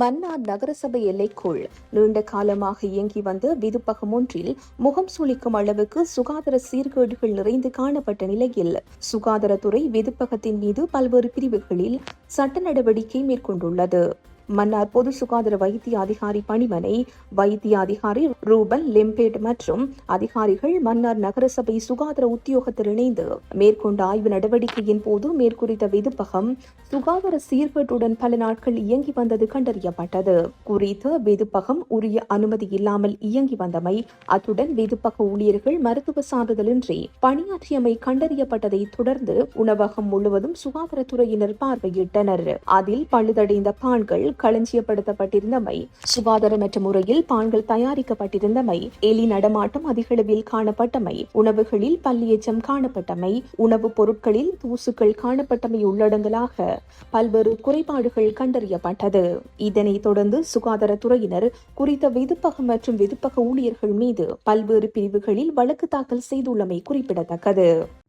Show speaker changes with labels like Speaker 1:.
Speaker 1: மன்னார் நகரசபை எல்லைக்குள் நீண்ட காலமாக இயங்கி வந்த விதுப்பகம் ஒன்றில் முகம் சுளிக்கும் அளவுக்கு சுகாதார சீர்கேடுகள் நிறைந்து காணப்பட்ட நிலையில் சுகாதாரத்துறை விதுப்பகத்தின் மீது பல்வேறு பிரிவுகளில் சட்ட நடவடிக்கை மேற்கொண்டுள்ளது. மன்னார் பொது சுகாதார வைத்திய அதிகாரி பணிமனை வைத்திய அதிகாரி ரூபன் லிம்பேட் மற்றும் அதிகாரிகள் மன்னார் நகரசபை சுகாதார உத்தியோகத்தில் இணைந்து மேற்கொண்ட ஆய்வு நடவடிக்கையின் போது மேற்குறித்த விதுப்பகம் சுகாதார சீர்கேட்டுடன் பல நாட்கள் இயங்கி வந்தது கண்டறியப்பட்டது. குறித்த விதுப்பகம் உரிய அனுமதி இல்லாமல் இயங்கி வந்தமை அத்துடன் விதுப்பக ஊழியர்கள் மருத்துவ சான்றிதழின்றி பணியாற்றியமை கண்டறியப்பட்டதை தொடர்ந்து உணவகம் முழுவதும் சுகாதாரத்துறையினர் பார்வையிட்டனர். அதில் பழுதடைந்த பான்கள் களஞ்சியப்படுத்தப்பட்டிருந்தமை. சுகாதாரமற்ற முறையில் பான்கள் தயாரிக்கப்பட்டிருந்தமை. எலி நடமாட்டம் அதிகளவில் காணப்பட்டமை. உணவுகளில் பல்லியச்சம் காணப்பட்டமை. உணவுப் பொருட்களில் தூசுக்கள் காணப்பட்டமை உள்ளடங்கலாக பல்வேறு குறைபாடுகள் கண்டறியப்பட்டது. இதனைத் தொடர்ந்து சுகாதாரத்துறையினர் குறித்த விதுப்பகம் மற்றும் விதுப்பக ஊழியர்கள் மீது பல்வேறு பிரிவுகளில் வழக்கு தாக்கல் செய்துள்ளமை குறிப்பிடத்தக்கது.